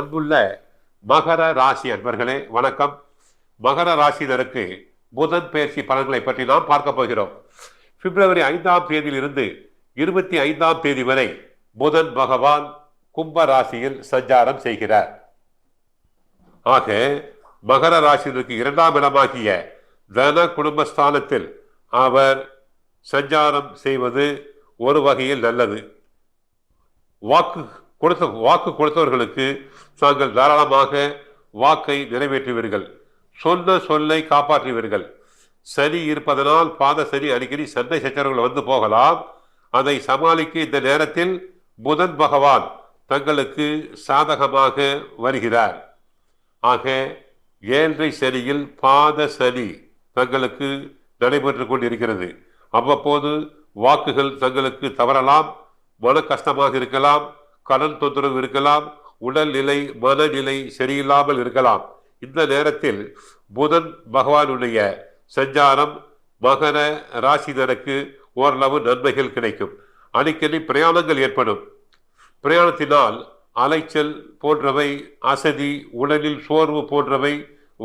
அன்புள்ள மகர ராசி அன்பர்களே வணக்கம். மகர ராசியினருக்கு புதன் பயிற்சி பலன்களை பற்றி நாம் பார்க்க போகிறோம். பிப்ரவரி ஐந்தாம் தேதியிலிருந்து இருபத்தி ஐந்தாம் தேதி வரை புதன் பகவான் கும்ப ராசியில் சஞ்சாரம் செய்கிறார். ஆக மகர ராசியினருக்கு இரண்டாம் இடமாகிய தன குடும்பஸ்தானத்தில் அவர் சஞ்சாரம் செய்வது ஒரு வகையில் நல்லது. வாக்கு கொடுத்த வாக்கு கொடுத்தவர்களுக்கு தாங்கள் தாராளமாக வாக்கை நிறைவேற்றுவீர்கள். சொன்ன சொல்லை காப்பாற்றுவீர்கள். சனி இருப்பதனால் பாத சனி அடிக்கடி சண்டை சச்சரவுகள் வந்து போகலாம். அதை சமாளிக்க இந்த நேரத்தில் புதன் பகவான் தங்களுக்கு சாதகமாக வருகிறார். ஆக ஏழரை சனியில் பாத சனி தங்களுக்கு நடைபெற்று கொண்டிருக்கிறது. அவ்வப்போது வாக்குகள் தங்களுக்கு தவறலாம் மன கஷ்டமாக இருக்கலாம் கடன் தொந்தரவு இருக்கலாம் உடல்நிலை மனநிலை சரியில்லாமல் இருக்கலாம். இந்த நேரத்தில் புதன் பகவானுடைய சஞ்சாரம் மகன ராசிதனுக்கு ஓரளவு நன்மைகள் கிடைக்கும். அடிக்கடி பிரயாணங்கள் ஏற்படும். பிரயாணத்தினால் அலைச்சல் போன்றவை அசதி உடலில் சோர்வு போன்றவை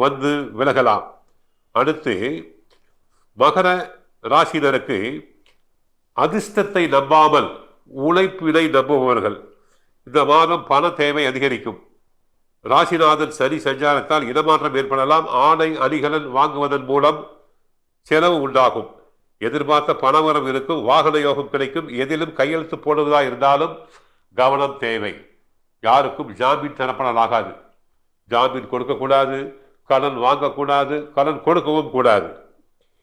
வந்து விலகலாம். அடுத்து மகர ராசினருக்கு அதிர்ஷ்டத்தை நம்பாமல் உழைப்பினை நம்புபவர்கள். இந்த மாதம் பண தேவை அதிகரிக்கும். ராசிநாதன் சனி சஞ்சாரத்தால் இடமாற்றம் ஏற்படலாம். ஆடை அணிகலன் வாங்குவதன் மூலம் செலவு உண்டாகும். எதிர்பார்த்த பணவரம் இருக்கும். வாகன யோகம் கிடைக்கும். எதிலும் கையெழுத்து போடுவதா இருந்தாலும் கவனம் தேவை. யாருக்கும் ஜாமீன் தரப்படலாகாது ஜாமீன் கொடுக்கக்கூடாது. கடன் வாங்கக்கூடாது. கடன் கொடுக்கவும் கூடாது.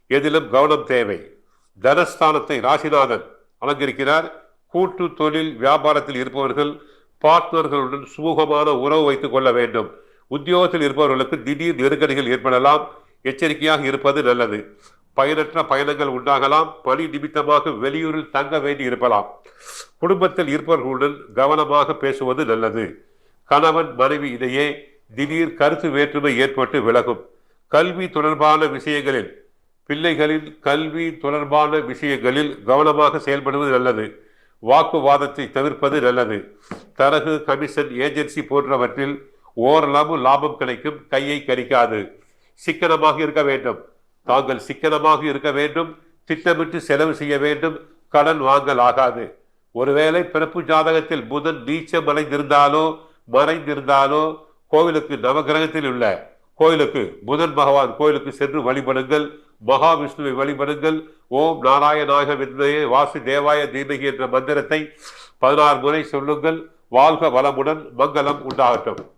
எதிலும் கவனம் தேவை. தனஸ்தானத்தை ராசிநாதன் அலங்கரிக்கிறார். கூட்டு தொழில் வியாபாரத்தில் இருப்பவர்கள் பார்ட்னர்களுடன் சுமூகமான உறவு வைத்துக் கொள்ள வேண்டும். உத்தியோகத்தில் இருப்பவர்களுக்கு திடீர் நெருக்கடிகள் ஏற்படலாம். எச்சரிக்கையாக இருப்பது நல்லது. பயனற்ற பயணங்கள் உண்டாகலாம். பணி நிமித்தமாக வெளியூரில் தங்க வேண்டி இருக்கலாம். குடும்பத்தில் இருப்பவர்களுடன் கவனமாக பேசுவது நல்லது. கணவன் மனைவி இடையே திடீர் கருத்து வேற்றுமை ஏற்பட்டு விலகும். கல்வி தொடர்பான விஷயங்களில் பிள்ளைகளின் கல்வி தொடர்பான விஷயங்களில் கவனமாக செயல்படுவது நல்லது. வாக்குவாதத்தை தவிர்ப்பது நல்லது. தரகு கமிஷன் ஏஜென்சி போன்றவற்றில் ஓரளவு லாபம் கிடைக்கும் கையை கறிக்காது சிக்கனமாக இருக்க வேண்டும். தாங்கள் சிக்கனமாக இருக்க வேண்டும். திட்டமிட்டு செலவு செய்ய வேண்டும். கடன் வாங்கல் ஆகாது. ஒருவேளை பிறப்பு ஜாதகத்தில் புதன் நீச்சம் அடைந்திருந்தாலோ மறைந்திருந்தாலோ கோவிலுக்கு நவகிரகத்தில் உள்ள கோயிலுக்கு புதன் பகவான் கோயிலுக்கு சென்று வழிபடுங்கள். மகாவிஷ்ணுவை வழிபடுங்கள். ஓம் நாராயணாக வித்மயே வாசு தேவாய தீபகி என்ற மந்திரத்தை பதினாறு முறை சொல்லுங்கள். வாழ்க வளமுடன் மங்களம் உண்டாகட்டும்.